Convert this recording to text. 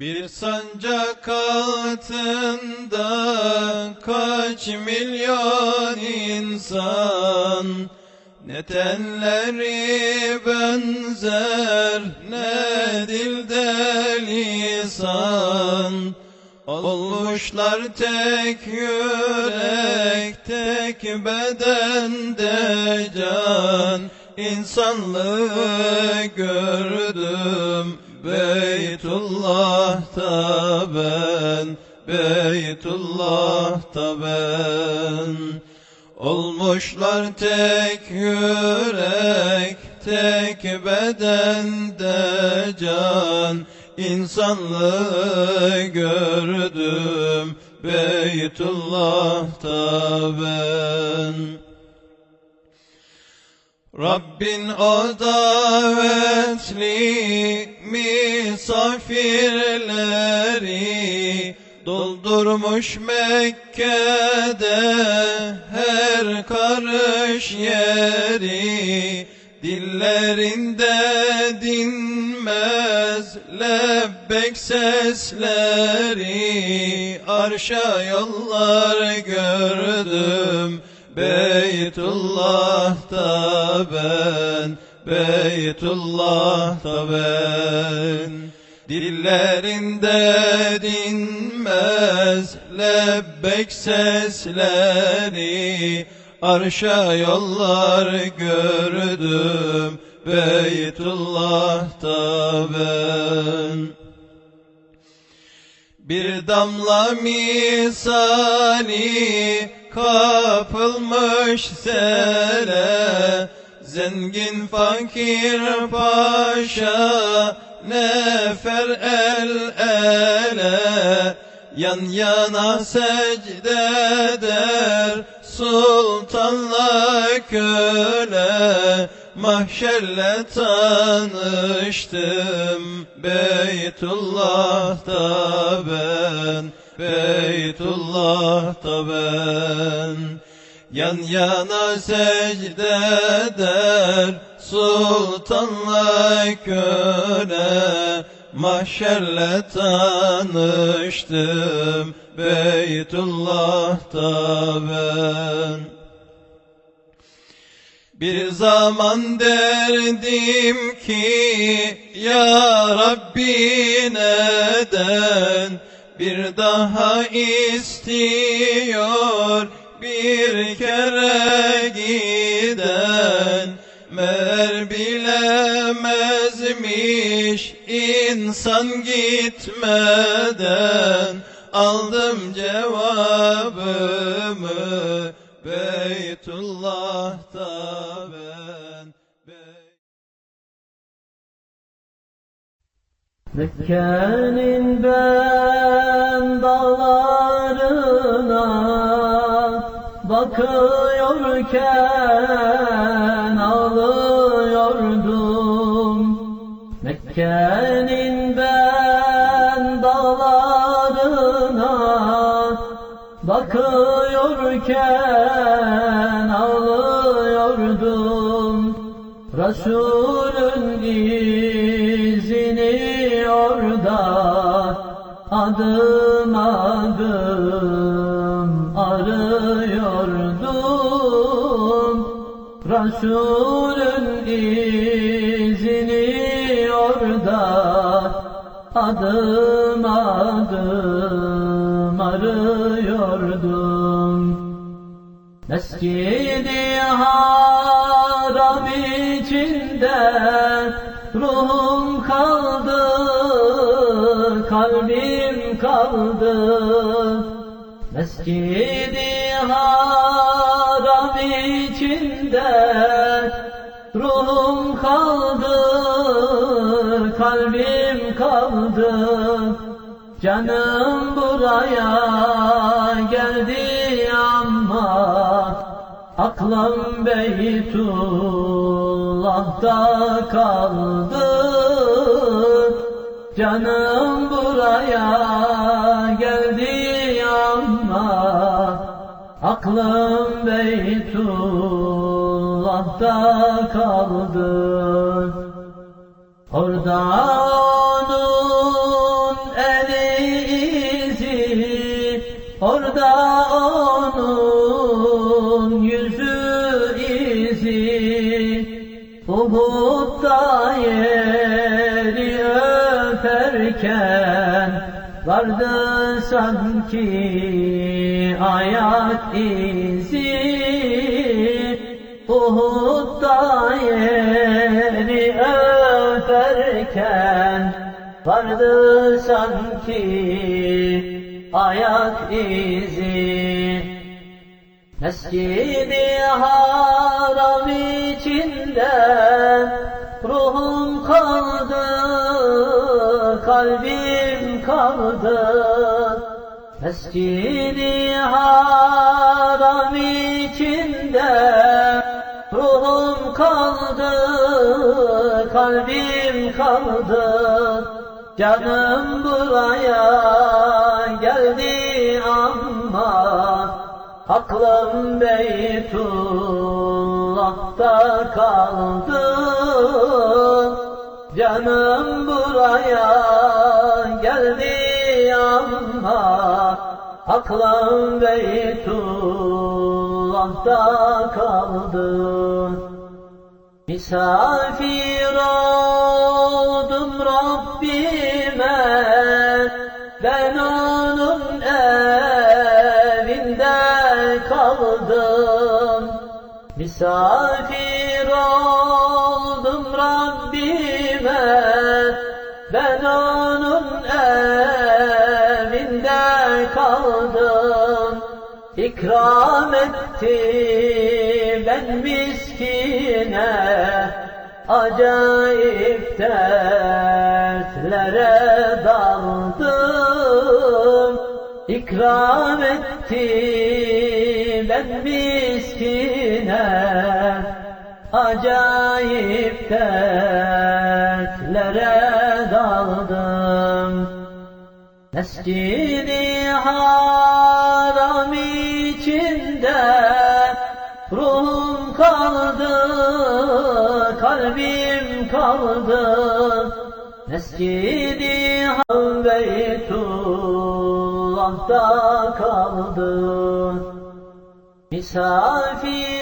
Bir sancak altında kaç milyon insan? Ne telleri benzer ne dilde lisan. Olmuşlar tek yürek tek bedende can. İnsanlığı gördüm Beytullah'ta ben Beytullah'ta ben. Olmuşlar tek yürek, tek bedende can. İnsanlığı gördüm Beytullah'ta ben. Rabbin o davetli misafirleri Doldurmuş Mekke'de her karış yeri Dillerinde dinmez lebbek sesleri. Arşa yollar gördüm Beytullah'ta ben Beytullah'ta ben Dillerinde dinmez lebbek sesleri. Arşa yollar gördüm Beytullah'ta ben. Bir damla misali kapılmış sele. Zengin fakir paşa nefer el ele Yan yana secde eder. Sultanla köle Mahşerle tanıştım. Beytullah'ta ben Beytullah'ta ben Yan yana secde eder sultanla köle. Mahşerle tanıştım Beytullah'ta ben. Bir zaman derdim ki Ya Rabbi neden bir daha istiyor bir kere giden Mer bilemezmiş insan gitmeden Aldım cevabımı Beytullah'ta ben Mekke'nin ben bakıyorken ağlıyordum. Mekke'nin ben dağlarına bakıyorken ağlıyordum. Resulün izini orada adım Resulün izini orada adım adım arıyordum. Mescidi haram içinde ruhum kaldı, kalbim kaldı. Mescidi haram içinde ruhum kaldı, kalbim kaldı. Canım buraya geldi ama aklım Beytullah'ta kaldı. Canım buraya Aklım Beytullah'ta kaldı. Orada onun eli izi Orada onun yüzü izi Uhud'da yer Vardı sanki ayak izi Uhud'da yeri öperken Vardı sanki ayak izi. Mescid-i Haram içinde Ruhum kaldı, kalbim kaldı Mescid-i Haram içinde Ruhum kaldı, kalbim kaldı. Canım buraya geldi ama Aklım Beytullah'ta kaldı. Canım buraya Aklım Beytullah'ta kaldı. Misafir oldum Rabbime Ben onun evinde kaldım. Misafir ben miskine Acayip dertlere daldım. İkram etti ben miskine Acayip dertlere daldım. Mescid-i Haram kalbim kaldı. Mescid-i Beytullah'ta kaldı. Misafir